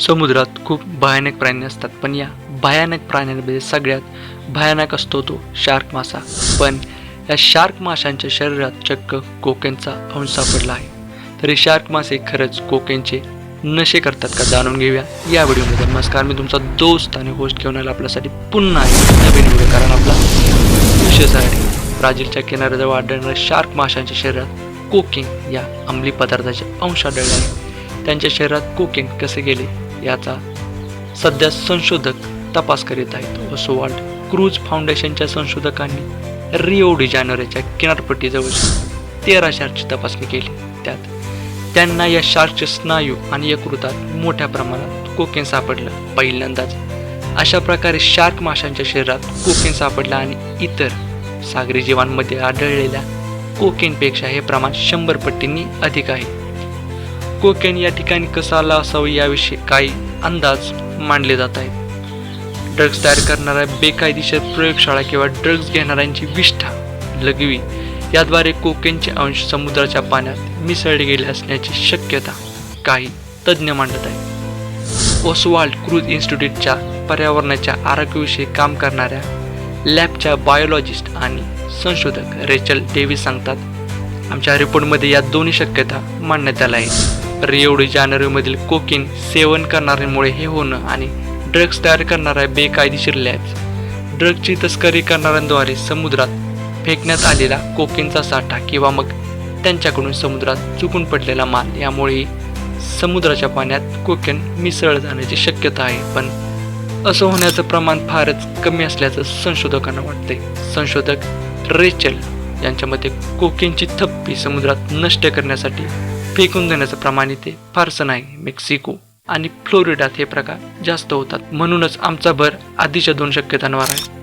समुद्रात खूप भयानक प्राणी असतात पण या भयानक प्राण्यांमध्ये सगळ्यात भयानक असतो तो शार्क मासा. पण या शार्क माशांच्या शरीरात चक्क कोकेनचा अंश सापडला आहे. तरी शार्क मासे खरंच कोकेनचे नशे करतात का जाणून घेऊया. या व्हिडिओमध्ये नमस्कार मी तुमचा दोस्त आणि होस्ट घेऊन आला आपल्यासाठी पुन्हा नवीन व्हिडिओ. कारण आपला विशेष ब्राझीलच्या किनाऱ्याजवळ आढळणाऱ्या शार्क माशांच्या शरीरात कोकिंग या अंमली पदार्थाचे अंश आढळले त्यांच्या शरीरात कोकिंग कसे गेले? याचा सध्या संशोधक तपास करीत आहेत. ओसोवाल्ड क्रूज फाउंडेशनच्या संशोधकांनी रिओ डी किनारपट्टीजवळ तेरा शार्कची तपासणी केली. त्यात त्यांना या शार्कचे स्नायू आणि यकृतात मोठ्या प्रमाणात कोकेन सापडलं. पहिल्यांदाच अशा प्रकारे शार्क माशांच्या शरीरात कोकेन सापडला आणि इतर सागरी जीवांमध्ये आढळलेल्या कोकेनपेक्षा हे प्रमाण शंभर पट्टींनी अधिक आहे. कोकेन या ठिकाणी कसं आला असावं याविषयी काही अंदाज मांडले जात आहेत. ड्रग्ज तयार करणाऱ्या बेकायदेशीर प्रयोगशाळा किंवा ड्रग्ज घेणाऱ्यांची विष्ठा लघवी. याद्वारे कोकेनचे अंश समुद्राच्या पाण्यात मिसळले गेले असण्याची शक्यता काही तज्ज्ञ मांडत आहेत. ओसवाल्ड क्रूज इन्स्टिट्यूटच्या पर्यावरणाच्या आरोग्याविषयी काम करणाऱ्या लॅबच्या बायोलॉजिस्ट आणि संशोधक रेचल डेव्हिस सांगतात आमच्या रिपोर्टमध्ये या दोन्ही शक्यता मांडण्यात आल्या आहेत. रिओ डी जानेरोमधील सेवन करणाऱ्यांमुळे हे होणं आणि ड्रग्ज तयार करणाऱ्या बेकायदेशीर लॅब्स ड्रगची तस्करी करणाऱ्यांद्वारे समुद्रात फेकण्यात आलेला कोकिनचा साठा किंवा मग त्यांच्याकडून समुद्रात चुकून पडलेला माल यामुळेही समुद्राच्या पाण्यात कोकेन मिसळ जाण्याची शक्यता आहे. पण असं होण्याचं प्रमाण फारच कमी असल्याचं संशोधकांना वाटते संशोधक रेचल यांच्या मते कोकेनची थप्पी समुद्रात नष्ट करण्यासाठी फेकून देण्याचं प्रमाण इथे फारसं नाही. मेक्सिको आणि फ्लोरिडात हे प्रकार जास्त होतात. म्हणूनच आमचा भर आधीच्या दोन शक्यतांवर आहे.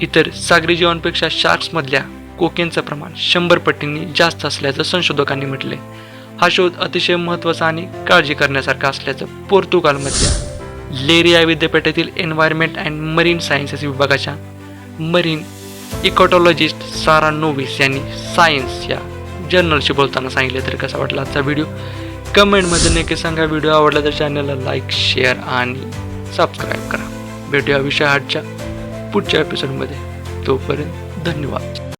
इतर सागरी जीवांपेक्षा शार्क्समधल्या कोकेनचं प्रमाण शंभर पटींनी जास्त असल्याचं संशोधकांनी म्हटले हा शोध अतिशय महत्त्वाचा आणि काळजी करण्यासारखा असल्याचं पोर्तुगालमधल्या लेरिया विद्यापीठातील एन्व्हायरमेंट अँड मरीन सायन्सेस विभागाच्या मरीन इकॉटॉलॉजिस्ट सारा नोविस यांनी सायन्स या जर्नलशी बोलताना सांगितले तर कसा वाटला आजचा व्हिडिओ कमेंटमध्ये नक्की सांगा. व्हिडिओ आवडला तर चॅनलला लाईक शेअर आणि सबस्क्राईब करा. भेटूया विषय हाटच्या पुढच्या एपिसोडमध्ये तोपर्यंत धन्यवाद.